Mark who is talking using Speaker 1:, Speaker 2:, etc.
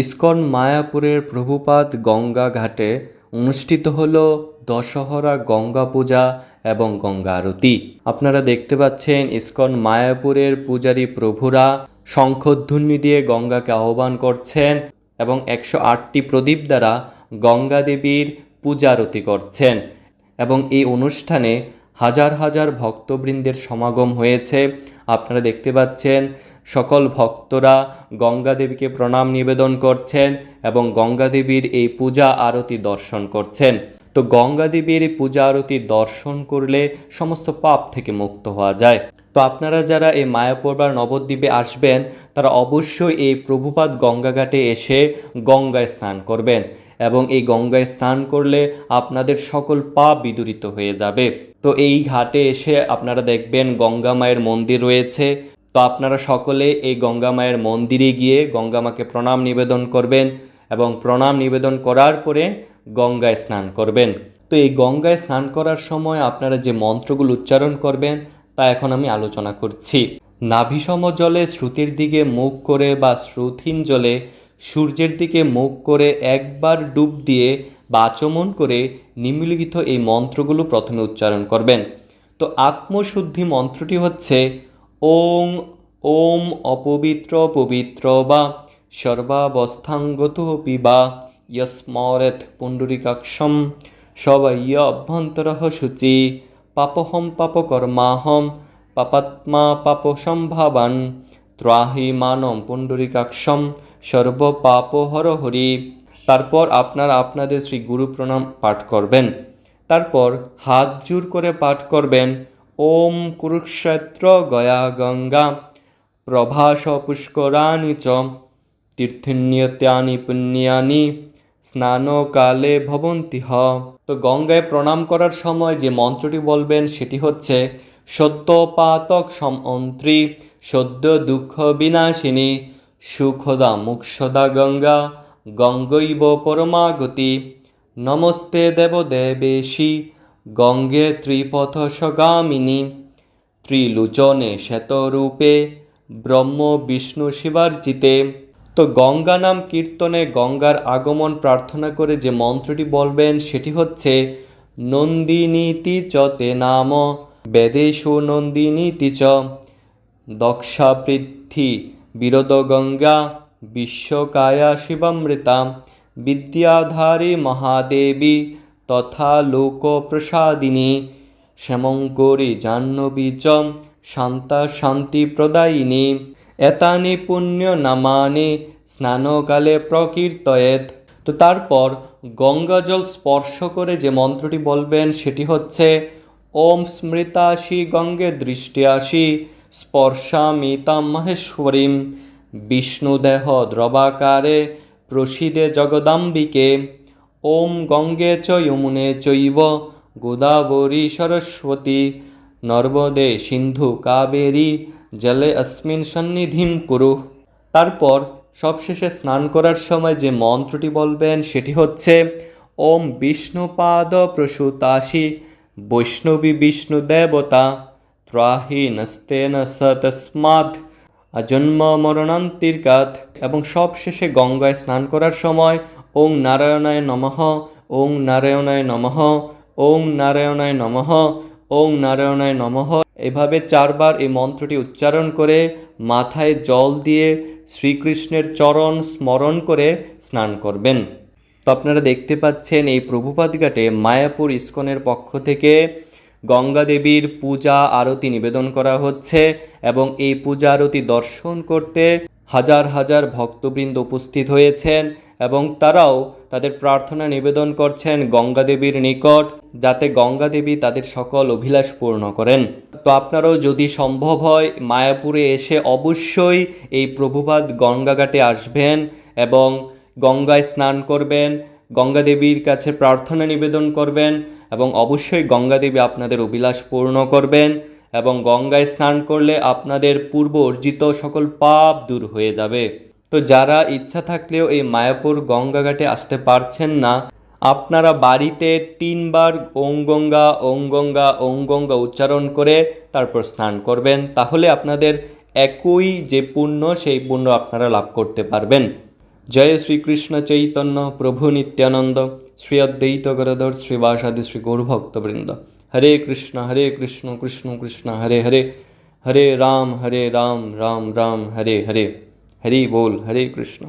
Speaker 1: ISKCON মায়াপুরের প্রভুপাদ গঙ্গা ঘাটে অনুষ্ঠিত হল দশহরা গঙ্গা পূজা এবং গঙ্গা আরতি আপনারা দেখতে পাচ্ছেন ইস্কন মায়াপুরের পূজারী প্রভুরা শঙ্খধ্বনি দিয়ে গঙ্গাকে আহ্বান করছেন এবং একশো আটটি প্রদীপ দ্বারা গঙ্গা দেবীর পূজারতি করছেন এবং এই অনুষ্ঠানে হাজার হাজার ভক্তবৃন্দের সমাগম হয়েছে আপনারা দেখতে পাচ্ছেন সকল ভক্তরা গঙ্গাদেবীকে প্রণাম নিবেদন করছেন এবং গঙ্গা দেবীর এই পূজা আরতি দর্শন করছেন তো গঙ্গা দেবীর এই পূজা আরতি দর্শন করলে সমস্ত পাপ থেকে মুক্ত হওয়া যায় তো আপনারা যারা এই মায়াপুর বা নবদ্বীপে আসবেন তারা অবশ্যই এই প্রভুপাত গঙ্গাঘাটে এসে গঙ্গায় স্নান করবেন এবং এই গঙ্গায় স্নান করলে আপনাদের সকল পা বিদূরিত হয়ে যাবে তো এই ঘাটে এসে আপনারা দেখবেন গঙ্গা মায়ের মন্দির রয়েছে তো আপনারা সকলে এই গঙ্গা মায়ের মন্দিরে গিয়ে গঙ্গা মাকে প্রণাম নিবেদন করবেন এবং প্রণাম নিবেদন করার পরে গঙ্গায় স্নান করবেন তো এই গঙ্গায় স্নান করার সময় আপনারা যে মন্ত্রগুলো উচ্চারণ করবেন তা এখন আমি আলোচনা করছি নাভিসম জলে শ্রুতির দিকে মুখ করে বা শ্রুতহীন জলে সূর্যের দিকে মুখ করে একবার ডুব দিয়ে বা আচমন করে নিম্নলিখিত এই মন্ত্রগুলো প্রথমে উচ্চারণ করবেন তো আত্মশুদ্ধি মন্ত্রটি হচ্ছে ওম ওম অপবিত্র পবিত্র বা সর্বাবস্থাঙ্গত বা ইয়স্মরেত পুণ্ডরিকাক্ষম সবাই অভ্যন্তর শুচি পাপহম পাপকর্মাহম পাপাত্মা পাপ সম্ভাবান ত্রাহি মানম পুণ্ডরিকাক্ষম সর্বপাপহর হরি তারপর আপনারা আপনাদের শ্রী গুরু প্রণাম পাঠ করবেন তারপর হাত জুর করে পাঠ করবেন ওম কুরুক্ষেত্র গয়া গঙ্গা প্রভাস পুষ্করাণী চ তীর্থন্যত্যানি পুণ্যানি স্নানকালে ভবন্তি হ তো গঙ্গায় প্রণাম করার সময় যে মন্ত্রটি বলবেন সেটি হচ্ছে সত্যপাতক সমন্ত্রী সদ্য দুঃখ বিনাশিনী সুখদা মুক্ষদা গঙ্গা গঙ্গৈব পরমাগতি নমস্তে দেবদেবেশি গঙ্গে ত্রিপথ সগামিনী ত্রিলোচনে শ্বেতরূপে ব্রহ্ম বিষ্ণু শিবার্জিতে তো গঙ্গা নাম কীর্তনে গঙ্গার আগমন প্রার্থনা করে যে মন্ত্রটি বলবেন সেটি হচ্ছে নন্দিনীতি চ তে নাম বেদেশ নন্দিনীতি চ দক্ষা পৃথ্বী গঙ্গা বিশ্বকায়া শিবমৃতা বিদ্যাধারী মহাদেবী তথা লোকপ্রসাদিনী শ্যামঙ্করী জাহ্নবী চ শান্তা শান্তিপ্রদায়িনী এতানি পুণ্য নামানি স্নানকালে প্রকীর্তয়েত তো তারপর গঙ্গা জল স্পর্শ করে যে মন্ত্রটি বলবেন সেটি হচ্ছে ওম স্মৃতাশি গঙ্গে আসি স্পর্শামিতাম মহেশ্বরীম বিষ্ণুদেহ দ্রবাকারে প্রসিদে জগদাম্বিকে ওম গঙ্গে চ যমুনে চৈব গোদাবরী সরস্বতী নর্মদে সিন্ধু কাবেরী জলে অস্মিন সন্নিধিম কুরু তারপর সবশেষে স্নান করার সময় যে মন্ত্রটি বলবেন সেটি হচ্ছে ওম বিষ্ণুপাদ প্রসূতাসী বৈষ্ণবী বিষ্ণু দেবতা ত্রাহি নস্তেন স তস্মাৎ আজন্ম এবং সবশেষে গঙ্গায় স্নান করার সময় ওং নারায়ণায় নমঃ ওং নারায়ণায় নমঃ ওং নারায়ণায় নমঃ ওং নারায়ণায় নমঃ এভাবে চারবার এই মন্ত্রটি উচ্চারণ করে মাথায় জল দিয়ে শ্রীকৃষ্ণের চরণ স্মরণ করে স্নান করবেন তো আপনারা দেখতে পাচ্ছেন এই প্রভুপাত ঘাটে মায়াপুর ইস্কনের পক্ষ থেকে গঙ্গা দেবীর পূজা আরতি নিবেদন করা হচ্ছে এবং এই পূজা আরতি দর্শন করতে হাজার হাজার ভক্তবৃন্দ উপস্থিত হয়েছেন এবং তারাও তাদের প্রার্থনা নিবেদন করছেন গঙ্গা দেবীর নিকট যাতে গঙ্গা দেবী তাদের সকল অভিলাষ পূর্ণ করেন তো আপনারাও যদি সম্ভব হয় মায়াপুরে এসে অবশ্যই এই প্রভুপাত গঙ্গাঘাটে আসবেন এবং গঙ্গায় স্নান করবেন গঙ্গাদেবীর কাছে প্রার্থনা নিবেদন করবেন এবং অবশ্যই গঙ্গাদেবী আপনাদের অভিলাষ পূর্ণ করবেন এবং গঙ্গায় স্নান করলে আপনাদের পূর্ব অর্জিত সকল পাপ দূর হয়ে যাবে তো যারা ইচ্ছা থাকলেও এই মায়াপুর গঙ্গাঘাটে আসতে পারছেন না আপনারা বাড়িতে তিনবার ওং গঙ্গা ওং গঙ্গা ওং গঙ্গা উচ্চারণ করে তারপর স্নান করবেন তাহলে আপনাদের একই যে পুণ্য সেই পুণ্য আপনারা লাভ করতে পারবেন জয় শ্রীকৃষ্ণ চৈতন্য প্রভু নিত্যানন্দ শ্রী অদ্বৈত গরধর শ্রীবাসাদি শ্রী গৌরভক্তবৃন্দ হরে কৃষ্ণ হরে কৃষ্ণ কৃষ্ণ কৃষ্ণ হরে হরে হরে রাম হরে রাম রাম রাম হরে হরে হরি বোল হরে কৃষ্ণ